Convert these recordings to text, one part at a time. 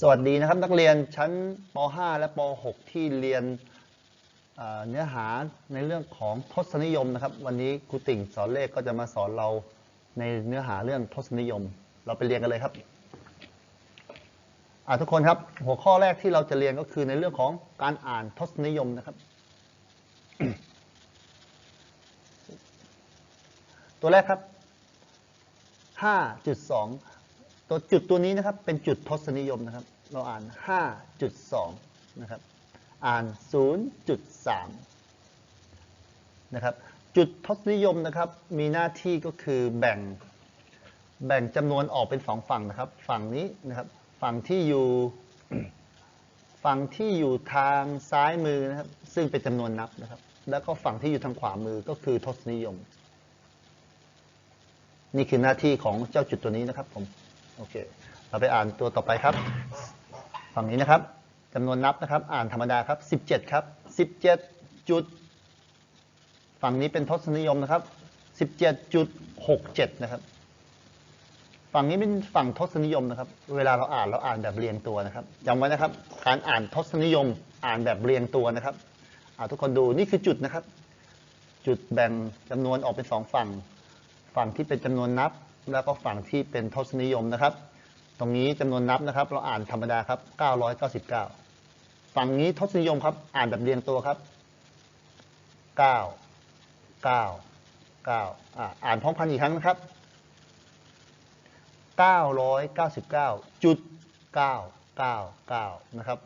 สวัสดีนะครับนักเรียนชั้นป .5 และป .6 ที่เรียนเเนื้อหาในเรื่องของทศนิยมนะครับ วันนี้ครูติ่งสอนเลขก็จะมาสอนเราในเนื้อหาเรื่องทศนิยม เราไปเรียนกันเลยครับทุกคนครับ หัวข้อแรกที่เราจะเรียนก็คือในเรื่องของการอ่านทศนิยมนะครับ ตัวแรกครับ 5.2ตัวจุดตัวนี้นะครับเป็นจุดทศนิยมนะครับ เราอ่าน 5.2 นะครับ อ่าน 0.3 นะครับ จุดทศนิยมนะครับ มีหน้าที่ก็คือแบ่ง แบ่งจำนวนออกเป็นสองฝั่งนะครับ ฝั่งนี้นะครับ ฝั่งที่อยู่ฝั่งที่อยู่ทางซ้ายมือนะครับ ซึ่งเป็นจำนวนนับนะครับ แล้วก็ฝั่งที่อยู่ทางขวามือก็คือทศนิยม นี่คือหน้าที่ของเจ้าจุดตัวนี้นะครับผม โอเค เราไปอ่านตัวต่อไปครับ ฝั่งนี้นะครับจำนวนนับนะครับ อ่านธรรมดาครับ 17 ครับ 17 จุด ฝั่งนี้เป็นทศนิยมนะครับ 17.67 นะครับ ฝั่งนี้เป็นฝั่งทศนิยมนะครับ เวลาเราอ่านเราอ่านแบบเรียงตัวนะครับจำไว้นะครับ การอ่านทศนิยมอ่านแบบเรียงตัวนะครับทุกคนดูนี่คือจุดนะครับ จุดแบ่งจำนวนออกเป็นสองฝั่ง ฝั่งที่เป็นจำนวนนับ แล้วก็ฝั่งที่เป็นทศนิยมนะครับ ตรงนี้จำนวนนับนะครับ เราอ่านธรรมดาครับ 999 ฝั่งนี้ทศนิยมครับ อ่านแบบเรียงตัวครับ 9 9 9 อ่าอ่านพร้อมกันอีกครั้งนะครับ 999จุด999 นะครับ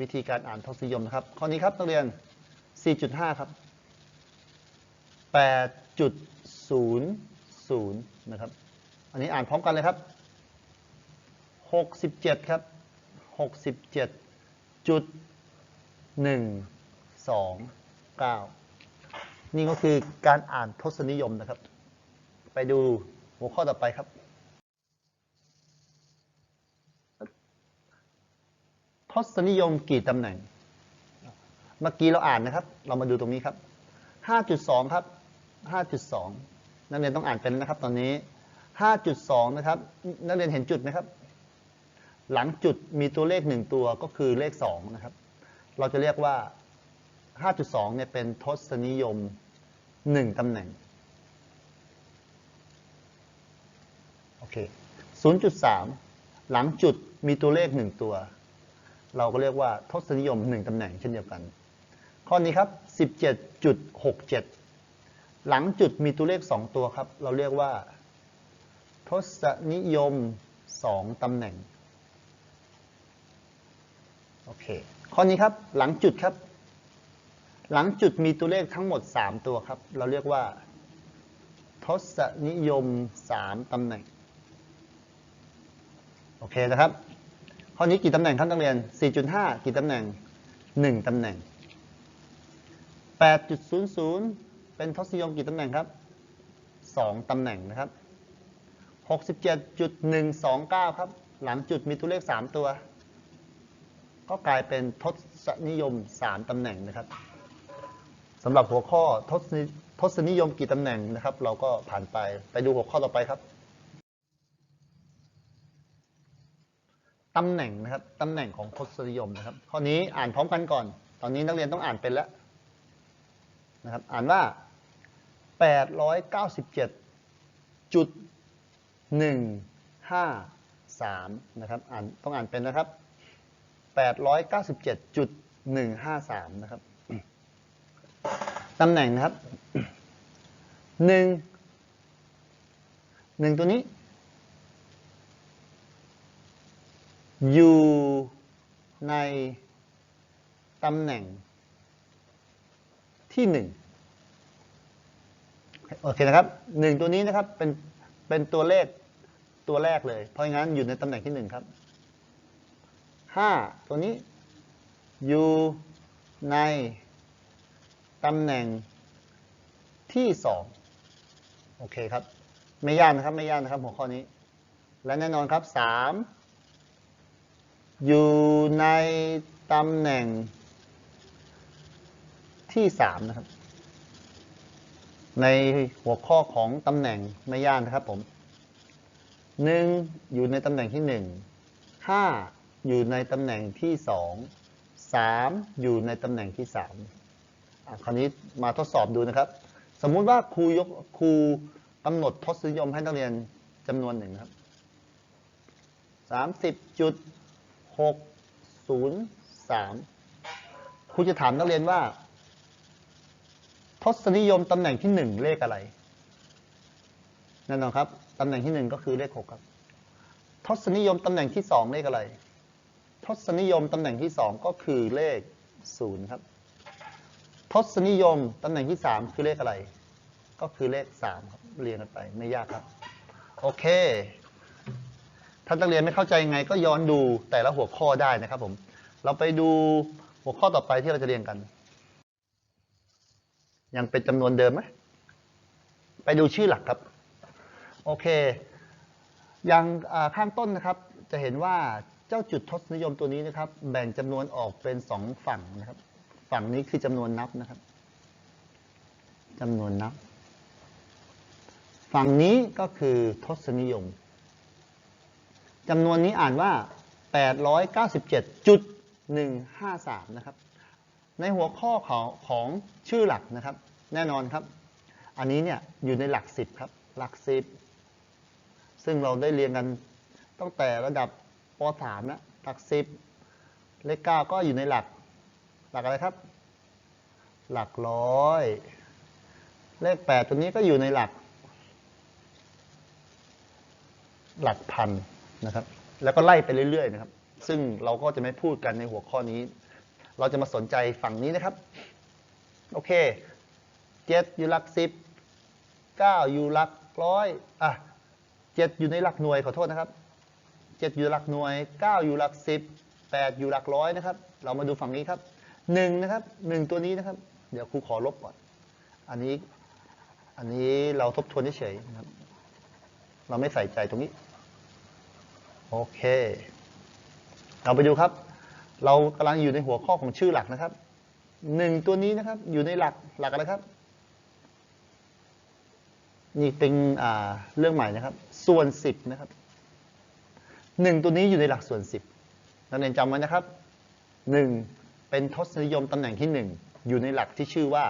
วิธีการอ่านทศนิยมนะครับ ข้อนี้ครับนักเรียน 4.5 ครับ 8.00 นะครับ อันนี้อ่านพร้อมกันเลยครับ 67ครับ67จุด1 2 9นี่ก็คือการอ่านทศนิยมนะครับ ไปดูหัวข้อต่อไปครับ ทศนิยมกี่ตำแหน่ง เมื่อกี้เราอ่านนะครับ เรามาดูตรงนี้ครับ 5.2 ครับ 5.2 นักเรียนต้องอ่านเป็นนะครับ ตอนนี้ 5.2 นะครับ นักเรียนเห็นจุดไหมครับ หลังจุดมีตัวเลข 1 ตัวก็คือเลข 2 นะครับ เราจะเรียกว่า 5.2 เนี่ยเป็นทศนิยม 1 ตำแหน่ง โอเค 0.3 หลังจุดมีตัวเลข 1 ตัว เราก็เรียกว่าทศนิยม 1 ตำแหน่งเช่นเดียวกัน ข้อนี้ครับ 17.67 หลังจุดมีตัวเลข 2 ตัวครับ เราเรียกว่า ทศนิยม 2 ตำแหน่ง โอเค ข้อนี้ครับ หลังจุดครับ หลังจุดมีตัวเลขทั้งหมด 3 ตัวครับ เราเรียกว่า ทศนิยม 3 ตำแหน่ง โอเคนะครับ ข้อนี้กี่ตำแหน่งครับนักเรียน 4.5 กี่ตำแหน่ง 1 ตำแหน่ง 8.00 เป็นทศนิยมกี่ตำแหน่งครับ 2 ตำแหน่งนะครับ 67.129 ครับ หลังจุดมีตัวเลข 3 ตัว ก็กลายเป็นทศนิยม 3 ตำแหน่งนะครับสำหรับหัวข้อทศนิทศนิยมกี่ตำแหน่งนะครับ เราก็ผ่านไปไปดูหัวข้อต่อไปครับตำแหน่งนะครับตำแหน่งของทศนิยมนะครับ ข้อนี้อ่านพร้อมกันก่อน ตอนนี้นักเรียนต้องอ่านเป็นแล้วนะครับ อ่านว่า 897จุด153 นะครับ อ่านต้องอ่านเป็นนะครับ 897จุด153 นะครับตำแหน่งนะครับหนึ่งหนึ่งตัวนี้ อยู่ในตำแหน่งที่หนึ่งโอเคนะครับหนึ่งตัวนี้นะครับเป็นเป็นตัวเลขตัวแรกเลย เพราะงั้นอยู่ในตำแหน่งที่หนึ่งครับ ห้าตัวนี้ อยู่ในตำแหน่งที่สองโอเคครับ ไม่ยากนะครับไม่ยากนะครับหัวข้อนี้ และแน่นอนครับสามอยู่ในตำแหน่งที่สามนะครับ ในหัวข้อของตำแหน่งไม่ยากนะครับผมหนึ่งอยู่ในตำแหน่งที่หนึ่งห้า อยู่ในตำแหน่งที่สองสามอยู่ในตำแหน่งที่สามคราวนี้มาทดสอบดูนะครับ สมมุติว่าครูยกครูกำหนดทศนิยมให้นักเรียนจำนวนหนึ่งครับสามสิบจุดหกศูนย์สามครูจะถามนักเรียนว่า ทศนิยมตำแหน่งที่หนึ่งเลขอะไรแน่นอนครับตำแหน่งที่หนึ่งก็คือเลขหกครับ ทศนิยมตำแหน่งที่สองเลขอะไร ทศนิยมตำแหน่งที่สองก็คือเลขศูนย์ครับ ทศนิยมตำแหน่งที่สามคือเลขอะไร ก็คือเลขสามครับ เรียงกันไปไม่ยากครับ โอเคถ้านักเรียนไม่เข้าใจยังไงก็ย้อนดูแต่ละหัวข้อได้นะครับผม เราไปดูหัวข้อต่อไปที่เราจะเรียนกัน ยังเป็นจำนวนเดิมไหมไปดูชื่อหลักครับ โอเค อย่างข้างต้นนะครับจะเห็นว่า เจ้าจุดทศนิยมตัวนี้นะครับ แบ่งจำนวนออกเป็นสองฝั่งนะครับ ฝั่งนี้คือจำนวนนับนะครับจำนวนนับ ฝั่งนี้ก็คือทศนิยมจำนวนนี้อ่านว่า 897.153 นะครับ ในหัวข้อของของชื่อหลักนะครับ แน่นอนครับ อันนี้เนี่ยอยู่ในหลักสิบครับ หลักสิบซึ่งเราได้เรียนกันตั้งแต่ระดับ ป .3 นะหลักสิบเลขเก้าก็อยู่ในหลัก หลักอะไรครับ หลักร้อย เลขแปดตัวนี้ก็อยู่ในหลัก หลักพันนะครับ แล้วก็ไล่ไปเรื่อยๆนะครับ ซึ่งเราก็จะไม่พูดกันในหัวข้อนี้ เราจะมาสนใจฝั่งนี้นะครับ โอเคเจ็ดอยู่หลักสิบเก้าอยู่หลักร้อยอะเจ็ดอยู่ในหลักหน่วยขอโทษนะครับ เจ็ดอยู่หลักหน่วยเก้าอยู่หลักสิบแปดอยู่หลักร้อยนะครับ เรามาดูฝั่งนี้ครับหนึ่งนะครับหนึ่งตัวนี้นะครับ เดี๋ยวครูขอลบก่อน อันนี้ อันนี้เราทบทวนเฉยๆนะครับ เราไม่ใส่ใจตรงนี้ โอเค เราไปดูครับ เรากำลังอยู่ในหัวข้อของชื่อหลักนะครับหนึ่งตัวนี้นะครับ อยู่ในหลัก หลักอะไรครับนี่เป็นเรื่องใหม่นะครับ ส่วนสิบนะครับ หนึ่งตัวนี้อยู่ในหลักส่วนสิบนักเรียนจำไว้นะครับหนึ่งเป็นทศนิยมตำแหน่งที่หนึ่งอยู่ในหลักที่ชื่อว่า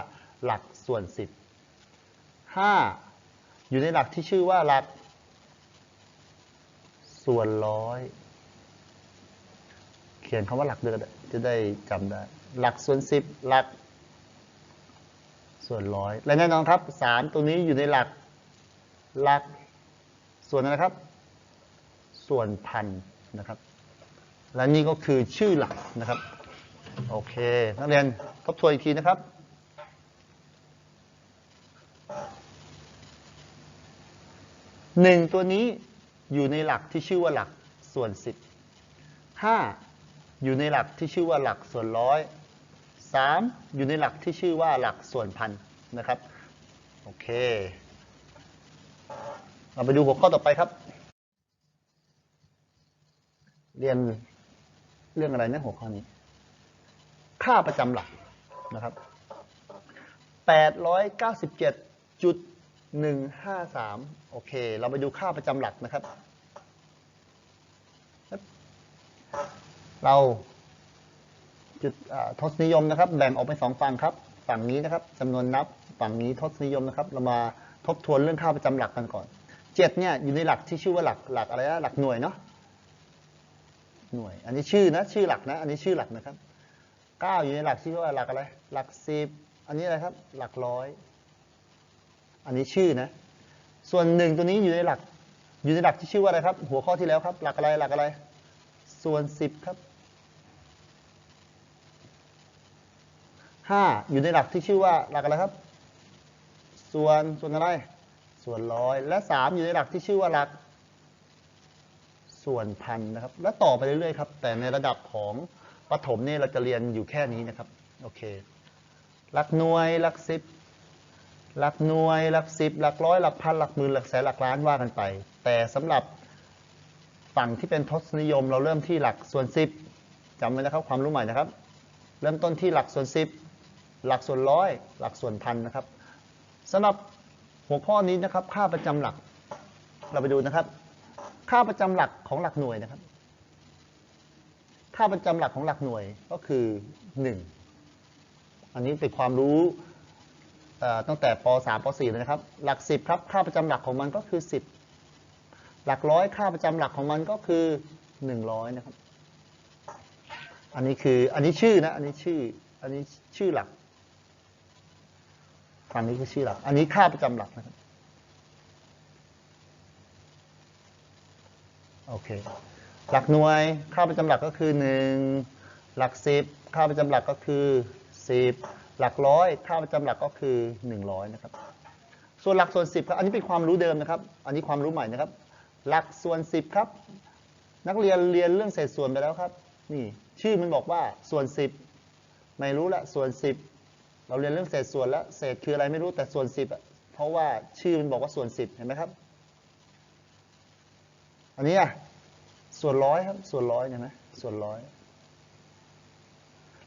หลักส่วนสิบห้าอยู่ในหลักที่ชื่อว่าหลัก ส่วนร้อยเขียนคำว่าหลักเดือนจะได้จำได้ หลักส่วนสิบหลัก ส่วนร้อยและแน่นอนครับสามตัวนี้อยู่ในหลักหลักส่วนอะไรครับ ส่วนพันนะครับ และนี่ก็คือชื่อหลักนะครับ โอเค นักเรียนทบทวนอีกทีนะครับหนึ่งตัวนี้อยู่ในหลักที่ชื่อว่าหลักส่วนสิบห้าอยู่ในหลักที่ชื่อว่าหลักส่วนร้อยสามอยู่ในหลักที่ชื่อว่าหลักส่วนพันนะครับ โอเค เราไปดูหัวข้อต่อไปครับ เรียนเรื่องอะไรนะหัวข้อนี้ ค่าประจำหลักนะครับ897.153โอเค เราไปดูค่าประจำหลักนะครับ เราจุดทศนิยมนะครับ แบ่งออกเป็นสองฝั่งครับ ฝั่งนี้นะครับจำนวนนับ ฝั่งนี้ทศนิยมนะครับ เรามาทบทวนเรื่องค่าประจำหลักกันก่อนเจ็ดเนี่ยอยู่ในหลักที่ชื่อว่าหลักหลักอะไรนะหลักหน่วยเนาะ หน่วย อันนี้ชื่อนะชื่อหลักนะ อันนี้ชื่อหลักนะครับเก้าอยู่ในหลักที่ว่าหลักอะไร หลักสิบอันนี้อะไรครับ หลักร้อย อันนี้ชื่อนะ ส่วนหนึ่งตัวนี้อยู่ในหลัก อยู่ในหลักที่ชื่อว่าอะไรครับ หัวข้อที่แล้วครับ หลักอะไร หลักอะไร ส่วนสิบครับห้าอยู่ในหลักที่ชื่อว่าหลักอะไรครับ ส่วนส่วนอะไร ส่วนร้อย และสามอยู่ในหลักที่ชื่อว่าหลัก ส่วนพันนะครับ และต่อไปเรื่อยๆครับ แต่ในระดับของประถมเนี่ยเราจะเรียนอยู่แค่นี้นะครับ โอเคหลักหน่วยหลักสิบหลักหน่วยหลักสิบหลักร้อยหลักพันหลักหมื่นหลักแสนหลักล้านว่ากันไป แต่สำหรับฝั่งที่เป็นทศนิยม เราเริ่มที่หลักส่วนสิบจำไว้นะครับความรู้ใหม่นะครับ เริ่มต้นที่หลักส่วนสิบหลักส่วนร้อยหลักส่วนพันนะครับสำหรับหัวข้อนี้นะครับค่าประจำหลักเราไปดูนะครับ ค่าประจำหลักของหลักหน่วยนะครับ ค่าประจำหลักของหลักหน่วยก็คือ1อันนี้เป็นความรู้ตั้งแต่ป .3 ป .4 เลยนะครับ หลัก10ครับ ค่าประจำหลักของมันก็คือ10หลักร้อยค่าประจำหลักของมันก็คือ100นะครับ อันนี้คืออันนี้ชื่อนะ อันนี้ชื่อ อันนี้ชื่อหลักฝั่งนี้คือชื่อหลัก อันนี้ค่าประจำหลักนะครับ โอเค หลักหน่วยค่าประจำหลักก็คือ 1 หลัก 10 ค่าประจำหลักก็คือ 10 หลักร้อยค่าประจำหลักก็คือ 100 นะครับ ส่วนหลักส่วน 10ครับ อันนี้เป็นความรู้เดิมนะครับ อันนี้ความรู้ใหม่นะครับ หลักส่วน 10 ครับ นักเรียนเรียนเรื่องเศษส่วนไปแล้วครับ นี่ชื่อมันบอกว่าส่วน 10 ไม่รู้ละ ส่วน 10 เราเรียนเรื่องเศษส่วนแล้ว เศษคืออะไรไม่รู้แต่ส่วน 10อะเพราะว่าชื่อมันบอกว่าส่วน 10 เห็นไหมครับ อันนี้อะส่วนร้อยครับ ส่วนร้อยเห็นไหมส่วนร้อย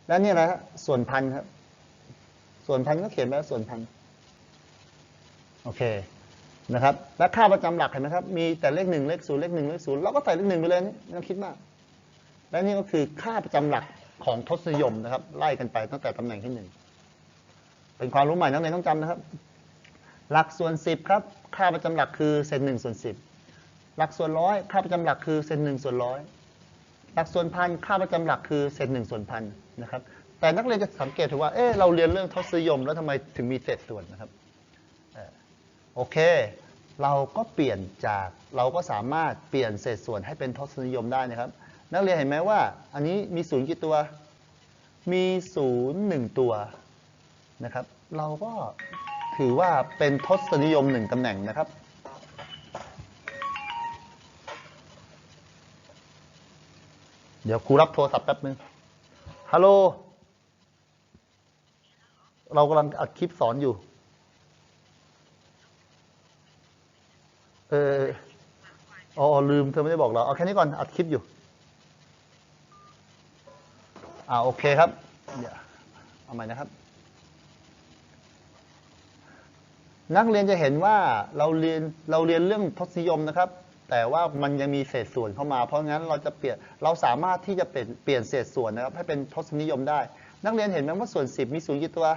แล้วนี่อะส่วนพันครับ ส่วนพันก็เขียนไว้วส่วนพัน โอเค นะครับ และค่าประจำหลักเห็นไหมครับ มีแต่เลขหนึ่งเลขศูนย์เลขหนึ่งเลขศูนย์เราก็ใส่เลขหนึ่งไปเลยนี่ไม่ต้องคิดมาก และนี่ก็คือค่าประจำหลักของทศนิยมนะครับ ไล่กันไปตั้งแต่ตำแหน่งที่หนึ่ง เป็นความรู้ใหม่นักเรียนต้องจำนะครับ หลักส่วนสิบครับ ค่าประจำหลักคือเศษหนึ่งส่วนสิบ หลักส่วนร้อยค่าประจำหลักคือเศษหนึ่งส่วนร้อยหลักส่วนพันค่าประจำหลักคือเศษหนึ่งส่วนพันนะครับ แต่นักเรียนจะสังเกตถือว่าเออเราเรียนเรื่องทศนิยม แล้วทำไมถึงมีเศษส่วนนะครับโอเค เราก็เปลี่ยนจากเราก็สามารถเปลี่ยนเศษส่วนให้เป็นทศนิยมได้นะครับ นักเรียนเห็นไหมว่า อันนี้มีศูนย์กี่ตัว มีศูนย์หนึ่งตัวนะครับ เราก็ถือว่าเป็นทศนิยมหนึ่งตำแหน่งนะครับ เดี๋ยวครูรับโทรศัพท์แป๊บนึง ฮัลโหล เรากำลังอัดคลิปสอนอยู่ เอออ๋อลืมเธอไม่ได้บอกเรา เอาแค่นี้ก่อน อัดคลิปอยู่ อ่าโอเคครับ เดี๋ยวเอาใหม่นะครับ นักเรียนจะเห็นว่าเราเรียนเราเรียนเรื่องทศนิยมนะครับ แต่ว่ามันยังมีเศษส่วนเข้ามา เพราะงั้นเราจะเปลี่ยนเราสามารถที่จะเปลี่ยนเปลี่ยนเศษส่วนนะครับให้เป็นทศนิยมได้ นักเรียนเห็นไหมว่าส่วน 10 มีศูนย์กี่ตัว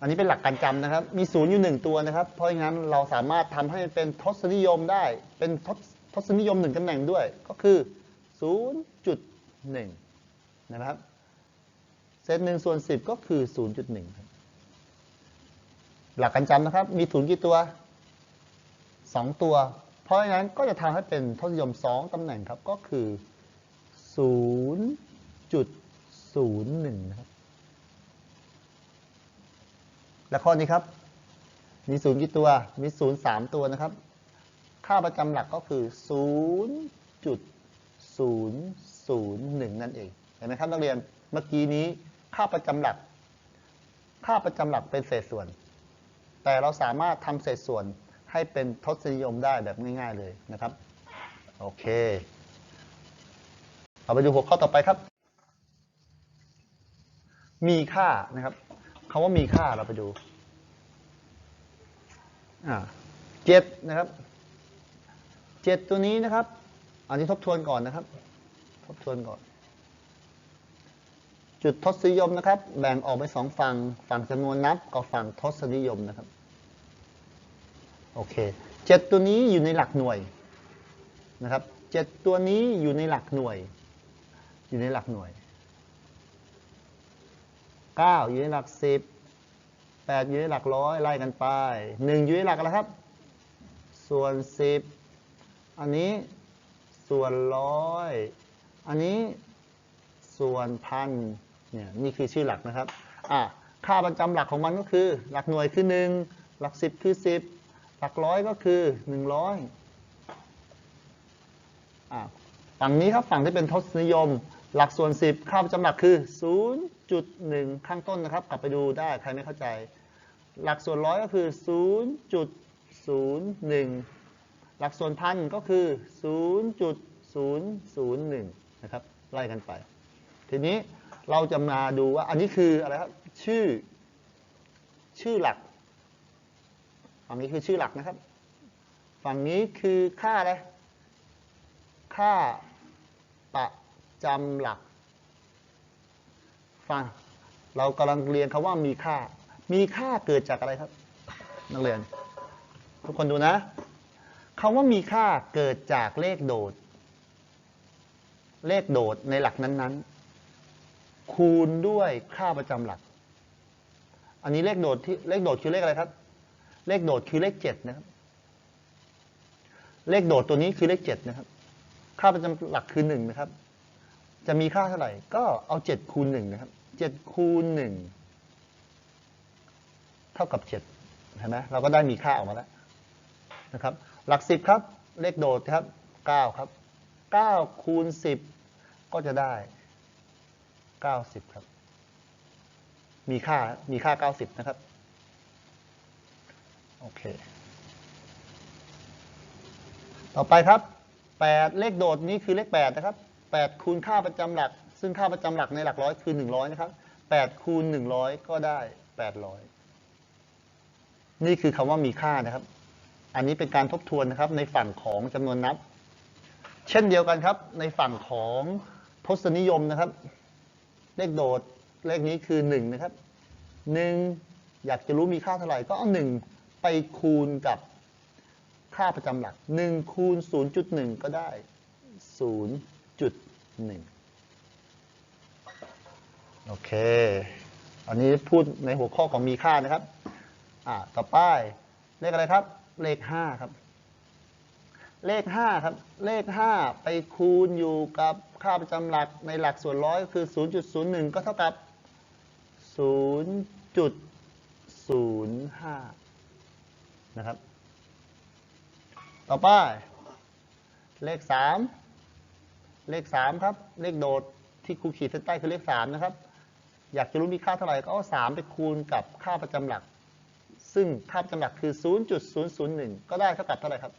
อันนี้เป็นหลักการจำนะครับ มีศูนย์อยู่หนึ่งตัวนะครับ เพราะงั้นเราสามารถทำให้เป็นทศนิยมได้ เป็นทศทศนิยมหนึ่งตำแหน่งด้วย ก็คือ 0.1 นะครับเศษหนึ่งส่วน10ก็คือ 0.1ครับหลักการจำนะครับ มีศูนย์กี่ตัว 2 ตัว เพราะฉะนั้นก็จะทำให้เป็นทศนิยม 2 ตำแหน่งครับ ก็คือ 0.01นะครับและข้อนี้ครับ มีศูนย์กี่ตัว มีศูนย์สามตัวนะครับ ค่าประจำหลักก็คือ 0.001 นั่นเอง เห็นไหมครับนักเรียน เมื่อกี้นี้ค่าประจำหลัก ค่าประจำหลักเป็นเศษส่วน แต่เราสามารถทำเศษส่วน ให้เป็นทศนิยมได้แบบง่าย ๆเลยนะครับ โอเค เอาไปดูหัวข้อต่อไปครับ มีค่านะครับคาว่ามีค่าเราไปดูเจ็ดนะครับเจ็ดตัวนี้นะครับ อันนี้ทบทวนก่อนนะครับ ทบทวนก่อน จุดทศนิยมนะครับ แบ่งออกเป็นสองฝั่งฝั่งจำนวนนับกับฝั่งทศนิยมนะครับ โอเคเจ็ดตัวนี้อยู่ในหลักหน่วยนะครับเจ็ดตัวนี้อยู่ในหลักหน่วย อยู่ในหลักหน่วยเก้าอยู่ในหลักสิบแปดอยู่ในหลักร้อยไล่กันไปหนึ่งอยู่ในหลักอะไรครับ ส่วนสิบอันนี้ส่วนร้อยอันนี้ส่วนพันเนี่ยนี่คือชื่อหลักนะครับอะค่าประจำหลักของมันก็คือ หลักหน่วยคือหนึ่งหลักสิบคือสิบ หลักร้อยก็คือหนึ่งร้อยฝั่งนี้ครับฝั่งที่เป็นทศนิยม หลักส่วน 10ค่าประจำหลักคือ 0.1 ข้างต้นนะครับ กลับไปดูได้ใครไม่เข้าใจ หลักส่วนร้อยก็คือ 0.01 หลักส่วนพันก็คือ 0.001 นะครับ ไล่กันไป ทีนี้เราจะมาดูว่าอันนี้คืออะไรครับชื่อ ชื่อหลัก ฝั่งนี้คือชื่อหลักนะครับ ฝั่งนี้คือค่าอะไร ค่าประจำหลัก ฟัง เรากำลังเรียนคำว่ามีค่า มีค่าเกิดจากอะไรครับ นักเรียน ทุกคนดูนะคำว่ามีค่าเกิดจากเลขโดด เลขโดดในหลักนั้นๆ คูณด้วยค่าประจำหลัก อันนี้เลขโดดที่เลขโดดคือเลขอะไรครับ เลขโดดคือเลขเจ็ดนะครับ เลขโดดตัวนี้คือเลขเจ็ดนะครับ ค่าประจำหลักคือหนึ่งนะครับ จะมีค่าเท่าไหร่ ก็เอาเจ็ดคูณหนึ่งนะครับเจ็ดคูณหนึ่งเท่ากับเจ็ดเห็นไหมเราก็ได้มีค่าออกมาแล้วนะครับ หลักสิบครับ เลขโดดครับเก้าครับเก้าคูณสิบก็จะได้เก้าสิบครับ มีค่ามีค่าเก้าสิบนะครับ โอเค ต่อไปครับ8เลขโดดนี้คือเลข8นะครับ8คูณค่าประจำหลัก ซึ่งค่าประจำหลักในหลักร้อยคือ100นะครับ8คูณ100ก็ได้800นี่คือคำว่ามีค่านะครับ อันนี้เป็นการทบทวนนะครับ ในฝั่งของจำนวนนับ เช่นเดียวกันครับ ในฝั่งของทศนิยมนะครับ เลขโดดเลขนี้คือ1นะครับ1อยากจะรู้มีค่าเท่าไหร่ก็เอา1 ไปคูณกับค่าประจำหลัก 1 คูณ 0.1 ก็ได้ 0.1 โอเค อันนี้พูดในหัวข้อของมีค่านะครับ อ่า ต่อไปเลขอะไรครับ เลข 5 ครับ เลข 5 ครับ เลข 5 ไปคูณอยู่กับค่าประจำหลักในหลักส่วนร้อยคือ 0.01 ก็เท่ากับ 0.05 นะครับ ต่อไป เลข 3 เลข 3 ครับ เลขโดดที่ครูขีดเส้นใต้คือเลข 3 นะครับ อยากจะรู้มีค่าเท่าไหร่ก็เอา 3 ไปคูณกับค่าประจำหลัก ซึ่งค่าประจำหลักคือ 0.001 ก็ได้เท่ากับเท่าไหร่ครับ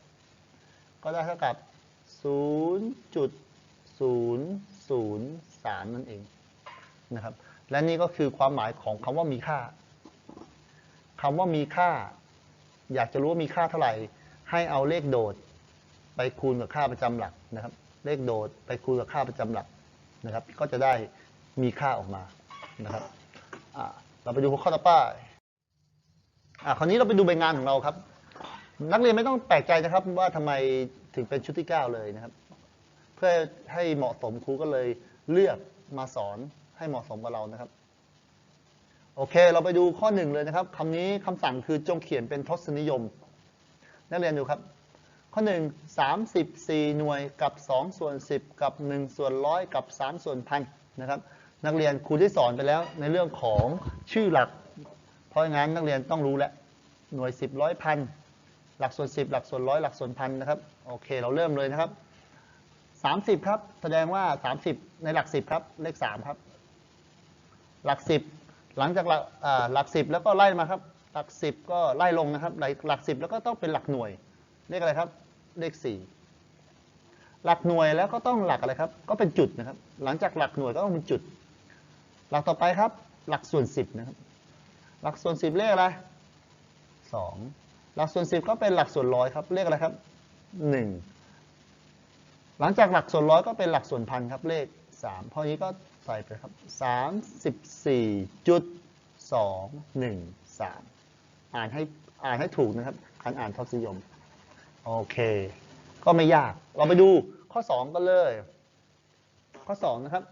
ก็ได้เท่ากับ 0.003 นั่นเองนะครับ และนี่ก็คือความหมายของคำว่ามีค่าคำว่ามีค่า อยากจะรู้ว่ามีค่าเท่าไหร่ ให้เอาเลขโดด ไปคูณกับค่าประจำหลักนะครับ เลขโดดไปคูณกับค่าประจำหลักนะครับ ก็จะได้มีค่าออกมานะครับเราไปดูหัวข้อต่อไปอ่าคราวนี้เราไปดูใบงานของเราครับ นักเรียนไม่ต้องแปลกใจนะครับ ว่าทำไมถึงเป็นชุดที่ 9 เลยนะครับ เพื่อให้เหมาะสมครูก็เลยเลือกมาสอนให้เหมาะสมกับเรานะครับ โอเค เราไปดูข้อหนึ่งเลยนะครับคำนี้คำสั่งคือจงเขียนเป็นทศนิยม นักเรียนดูครับ ข้อหนึ่งสามสิบสี่หน่วยกับสองส่วนสิบกับหนึ่งส่วนร้อยกับสามส่วนพันนะครับ นักเรียนครูได้สอนไปแล้วในเรื่องของชื่อหลัก เพราะงั้นนักเรียนต้องรู้แล้วหน่วยสิบร้อยพันหลักส่วนสิบหลักส่วนร้อยหลักส่วนพันนะครับ โอเค เราเริ่มเลยนะครับสามสิบครับ แสดงว่าสามสิบในหลักสิบครับ เลขสามครับ หลักสิบ หลังจากหลักหลักสิบแล้วก็ไล่มาครับ หลักสิบก็ไล่ลงนะครับ หลักสิบแล้วก็ต้องเป็นหลักหน่วย เลขอะไรครับ เลขสี่หลักหน่วยแล้วก็ต้องหลักอะไรครับ ก็เป็นจุดนะครับ หลังจากหลักหน่วยก็ต้องเป็นจุด หลักต่อไปครับ หลักส่วนสิบนะครับ หลักส่วนสิบเลขอะไรสองหลักส่วนสิบก็เป็นหลักส่วนร้อยครับ เลขอะไรครับหนึ่งหลังจากหลักส่วนร้อยก็เป็นหลักส่วนพันครับ เลขสามพราะนี้ก็ ใส่ไปครับสามสิบสี่จุดสองหนึ่งสามอ่านให้อ่านให้ถูกนะครับการอ่านทศนิยม โอเค ก็ไม่ยาก เราไปดูข้อ2กันเลย ข้อ2นะครับ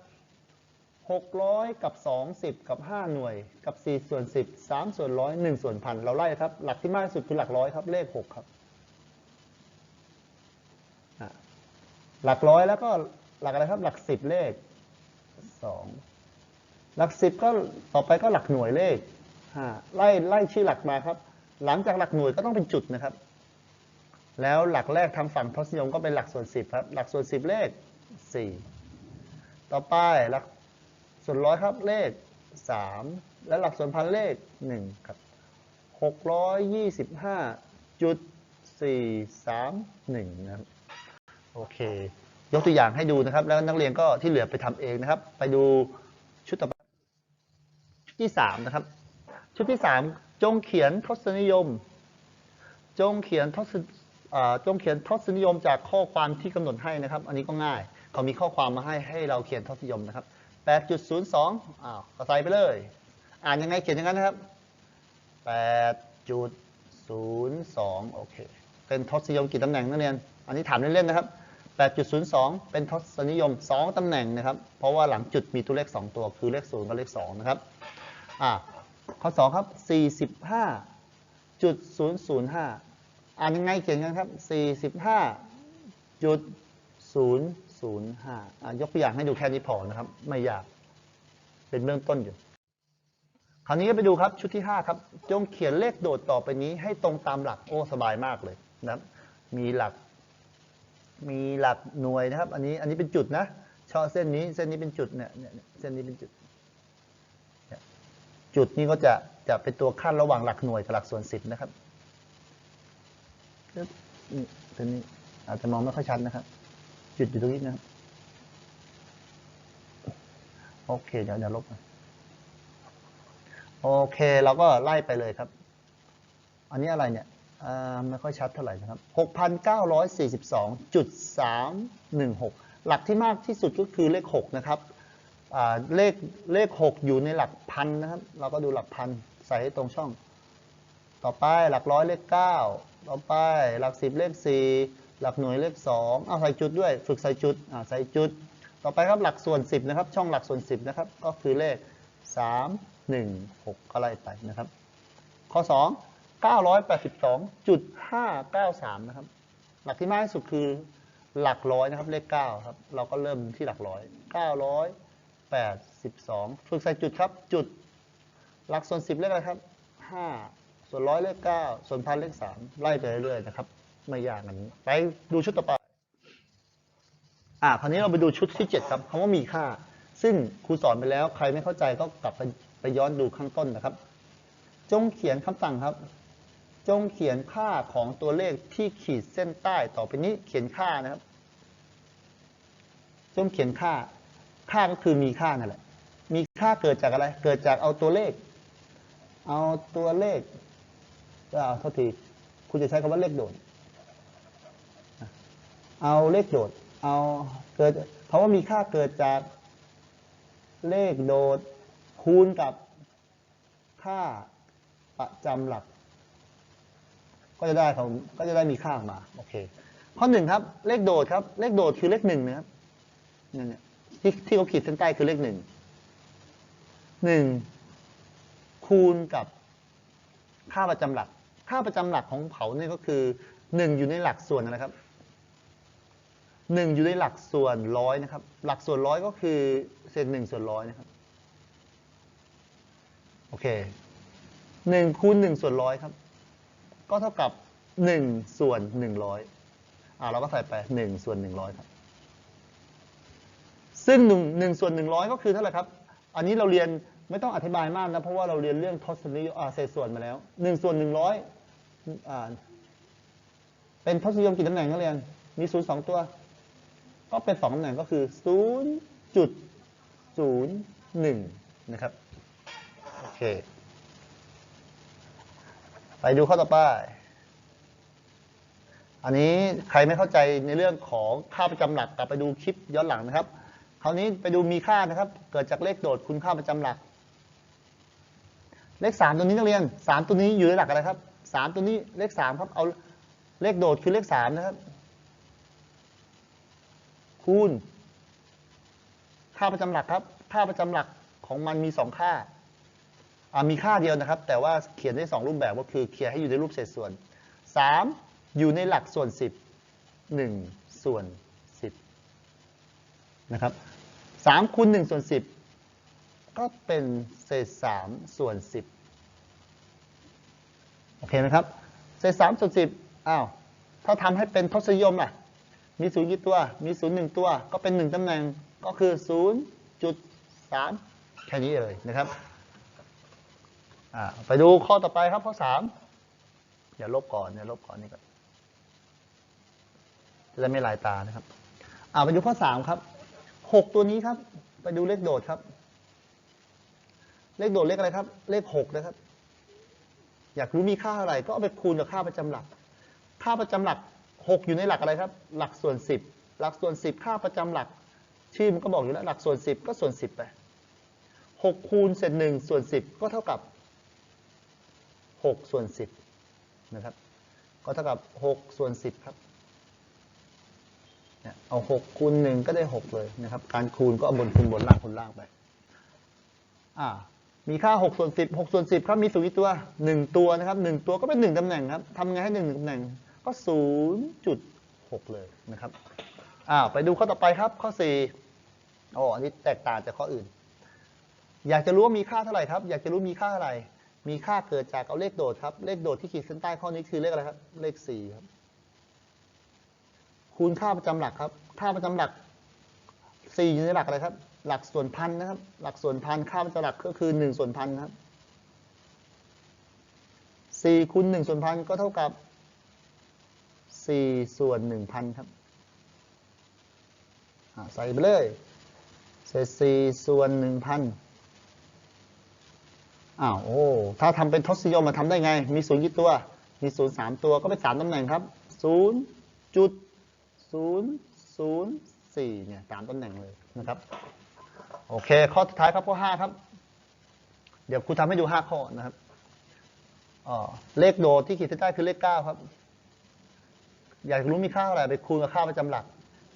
600กับ2 10กับ5หน่วย กับ4ส่วน10 3ส่วนร้อย1ส่วนพันเราไล่ครับ หลักที่มากที่สุดคือหลักร้อยครับเลข6ครับหลักร้อยแล้วก็หลักอะไรครับหลัก10เลข 2หลัก10ก็ต่อไปก็หลักหน่วยเลข5ไล่ไล่ชื่อหลักมาครับ หลังจากหลักหน่วยก็ต้องเป็นจุดนะครับ แล้วหลักแรกทางฝั่งทศนิยมก็เป็นหลักส่วนสิบครับ หลักส่วนสิบเลขสี่ต่อไปหลักส่วนร้อยครับเลขสามและหลักส่วนพันเลขหนึ่งครับหกร้อยยี่สิบห้าจุดสี่สามหนึ่งนะครับโอเค ยกตัวอย่างให้ดูนะครับ แล้วนักเรียนก็ที่เหลือไปทำเองนะครับ ไปดูชุดต่อไปชุดที่สามนะครับ ชุดที่สามจงเขียนทศนิยม จงเขียนทศจงเขียนทศนิยมจากข้อความที่กำหนดให้นะครับ อันนี้ก็ง่ายเขามีข้อความมาให้ให้เราเขียนทศนิยมนะครับ8.02อ้าวก็ใส่ไปเลย อ่านยังไงเขียนอย่างนั้นนะครับ8.02โอเค เป็นทศนิยมกี่ตำแหน่งนักเรียน อันนี้ถามเล่นๆนะครับ 8.02 เป็นทศนิยม 2 ตำแหน่งนะครับ เพราะว่าหลังจุดมีตัวเลข 2 ตัว คือเลข 0 กับเลข 2 นะครับ อ่า ข้อ 2 ครับ 45.005 อ่านยังไงเขียนกันครับ 45.005 อะยกตัวอย่างให้ดูแค่นี้พอนะครับ ไม่ยาก เป็นเบื้องต้นอยู่ คราวนี้ก็ไปดูครับชุดที่ 5 ครับ จงเขียนเลขโดดต่อไปนี้ให้ตรงตามหลัก โอ้ สบายมากเลยนะครับ มีหลัก มีหลักหน่วยนะครับ อันนี้อันนี้เป็นจุดนะช่อเส้นนี้เส้นนี้เป็นจุดเนี่ยเส้นนี้เป็นจุด จุดนี้ก็จะจะเป็นตัวขั้นระหว่างหลักหน่วยกับหลักส่วนสิบนะครับนี่เส้นนี้อาจจะมองไม่ค่อยชัดนะครับ จุดอยู่ตรงนี้นะครับโอเคเดี๋ยวเดี๋ยวลบโอเคเราก็ไล่ไปเลยครับ อันนี้อะไรเนี่ย ไม่ค่อยชัดเท่าไหร่นะครับ 6,942.316 หลักที่มากที่สุดก็คือเลข 6 นะครับเลขเลข 6 อยู่ในหลักพันนะครับ เราก็ดูหลักพันใส่ให้ตรงช่อง ต่อไปหลักร้อยเลข 9 ต่อไปหลัก 10 เลข 4 หลักหน่วยเลข 2 เอาใส่จุดด้วย ฝึกใส่จุดใส่จุด ต่อไปครับหลักส่วน 10 นะครับ ช่องหลักส่วน 10 นะครับ ก็คือเลข 3 1 6 ก็ไล่ไปนะครับ ข้อ 2 982.593 นะครับ หลักที่มากที่สุดคือหลักร้อยนะครับ เลข 9 ครับ เราก็เริ่มที่หลักร้อย 982 ฝึกใส่จุดครับ จุด หลักส่วน 10 เลขอะไรครับ 5 ส่วนร้อยเลข 9 ส่วนพันเลข 3 ไล่ไปเรื่อยๆนะครับ ไม่ยากอันนี้ ไปดูชุดต่อไป อ่า คราวนี้เราไปดูชุดที่ 7 ครับคำว่ามีค่า ซึ่งครูสอนไปแล้ว ใครไม่เข้าใจก็กลับไปไปย้อนดูข้างต้นนะครับ จงเขียนคำสั่งครับ จงเขียนค่าของตัวเลขที่ขีดเส้นใต้ต่อไปนี้เขียนค่านะครับ จงเขียนค่า ค่าก็คือมีค่านั่นแหละ มีค่าเกิดจากอะไร เกิดจากเอาตัวเลข เอาตัวเลขก็เอาโทษทีคุณจะใช้คำว่าเลขโดด เอาเลขโดด เอาเกิดเพราะว่ามีค่าเกิดจากเลขโดดคูณกับค่าประจำหลัก ก็จะได้เขาก็จะได้มีค่าออกมาโอเคข้อหนึ่งครับ เลขโดดครับ เลขโดดคือเลขหนึ่งนะครับเนี่ยเนี่ยที่ที่เขาขีดเส้นใต้คือเลขหนึ่งหนึ่งคูณกับค่าประจำหลัก ค่าประจำหลักของเขาเนี่ยก็คือหนึ่งอยู่ในหลักส่วนอะไรครับหนึ่งอยู่ในหลักส่วนร้อยนะครับ หลักส่วนร้อยก็คือเศษหนึ่งส่วนร้อยนะครับโอเคหนึ่งคูณหนึ่งส่วนร้อยครับ ก็เท่ากับหนึ่งส่วนหนึ่งร้อยอ่าเราก็ใส่ไปหนึ่งส่วนหนึ่งร้อยครับ ซึ่งหนึ่งส่วนหนึ่งร้อยก็คือเท่าไหร่ครับ อันนี้เราเรียนไม่ต้องอธิบายมากนะ เพราะว่าเราเรียนเรื่องทศนิยมอ่าเศษส่วนมาแล้วหนึ่งส่วนหนึ่งร้อยอ่าเป็นทศนิยมกี่ตำแหน่งนักเรียน มีศูนย์สองตัว ก็เป็นสองตำแหน่งก็คือศูนย์จุดศูนย์หนึ่งนะครับ โอเค ไปดูข้อต่อไป อันนี้ใครไม่เข้าใจในเรื่องของค่าประจำหลักกลับไปดูคลิปย้อนหลังนะครับ คราวนี้ไปดูมีค่านะครับ เกิดจากเลขโดดคูณค่าประจำหลัก เลขสามตัวนี้นักเรียนสามตัวนี้อยู่ในหลักอะไรครับสามตัวนี้เลขสามครับ เอาเลขโดดคือเลขสามนะครับ คูณ ค่าประจำหลักครับ ค่าประจำหลักของมันมีสองค่า มีค่าเดียวนะครับ แต่ว่าเขียนได้สองรูปแบบก็คือเขียนให้อยู่ในรูปเศษส่วน 3 อยู่ในหลักส่วน 10 1 ส่วน 10 นะครับ3คูณ1ส่วน 10 ก็เป็นเศษ 3 ส่วน 10 โอเคไหมครับ เศษ 3 ส่วน 10 อ้าว ถ้าทำให้เป็นทศนิยมอะ มีศูนย์กี่ตัว มีศูนย์หนึ่งตัว ก็เป็นหนึ่งตำแหน่ง ก็คือ 0.3 แค่นี้เลยนะครับ ไปดูข้อต่อไปครับข้อสามอย่าลบก่อนอย่าลบก่อนนี่ก่อนจะได้ไม่ลายตานะครับ อ่าไปดูข้อสามครับหกตัวนี้ครับ ไปดูเลขโดดครับ เลขโดดเลขอะไรครับ เลขหกนะครับ อยากรู้มีค่าอะไร ก็เอาไปคูณกับค่าประจำหลัก ค่าประจำหลักหกอยู่ในหลักอะไรครับ หลักส่วนสิบหลักส่วนสิบค่าประจำหลัก ชื่อมันก็บอกอยู่แล้วหลักส่วนสิบก็ส่วนสิบไปหกคูณเศษหนึ่งส่วนสิบก็เท่ากับ หกส่วนสิบนะครับ ก็เท่ากับหกส่วนสิบครับเอาหกคูณหนึ่งก็ได้หกเลยนะครับ การคูณก็เอาบนคูณบนล่างคูณล่างไป อ่า มีค่า 6 ส่วน 10 6 ส่วน 10 ครับ มีสูงกี่ตัว 1 ตัวนะครับ 1 ตัวก็เป็น 1ตำแหน่งครับทำไงให้ 1 ตำแหน่ง ก็ 0.6 เลยนะครับอ้าไปดูข้อต่อไปครับ ข้อ4โอ้อันนี้แตกต่างจากข้ออื่น อยากจะรู้ว่ามีค่าเท่าไหร่ครับ อยากจะรู้มีค่าเท่าไหร่ มีค่าเกิดจากเอาเลขโดดครับ เลขโดดที่ขีดเส้นใต้ข้อนี้คือเลขอะไรครับ เลข4ครับ คูณค่าประจำหลักครับ ค่าประจำหลัก4อยู่ในหลักอะไรครับ หลักส่วนพันนะครับ หลักส่วนพันค่าประจำหลักก็คือ1ส่วนพันครับ4คูณ1ส่วนพันก็เท่ากับ4ส่วน1,000ครับใส่ไปเลยเศษ4ส่วน1,000 อ้าวโอ้ถ้าทำเป็นทศนิยมมาทำได้ไง มีศูนย์กี่ตัว มีศูนย์สามตัวก็เป็นสามตำแหน่งครับศูนย์จุดศูนย์ศูนย์สี่เนี่ยสามตำแหน่งเลยนะครับ โอเค ข้อสุดท้ายครับข้อห้าครับ เดี๋ยวครูทำให้ดูห้าข้อนะครับอ๋อเลขโดดที่ขีดเส้นใต้คือเลขเก้าครับ อยากรู้มีค่าอะไรไปคูณกับค่าประจำหลัก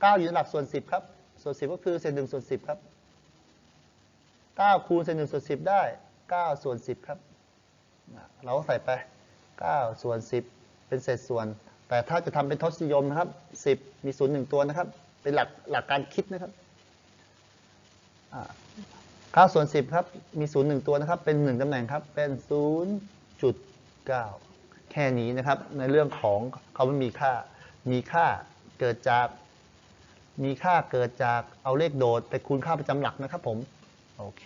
เก้าอยู่ในหลักส่วนสิบครับ ส่วนสิบก็คือเศษหนึ่งส่วนสิบครับเก้าคูณเศษหนึ่งส่วนสิบได้ เก้าส่วนสิบครับ เราก็ใส่ไปเก้าส่วนสิบเป็นเศษส่วน แต่ถ้าจะทำเป็นทศนิยมนะครับสิบมีศูนย์หนึ่งตัวนะครับ เป็นหลักหลักการคิดนะครับ9ส่วน 10 ครับ มี0 1ตัวนะครับ เป็น 1ตำแหน่งครับ เป็น0.9 แค่นี้นะครับ ในเรื่องของเขาไม่มีค่า มีค่าเกิดจาก มีค่าเกิดจากเอาเลขโดดไปคูณค่าประจำหลักนะครับผม โอเค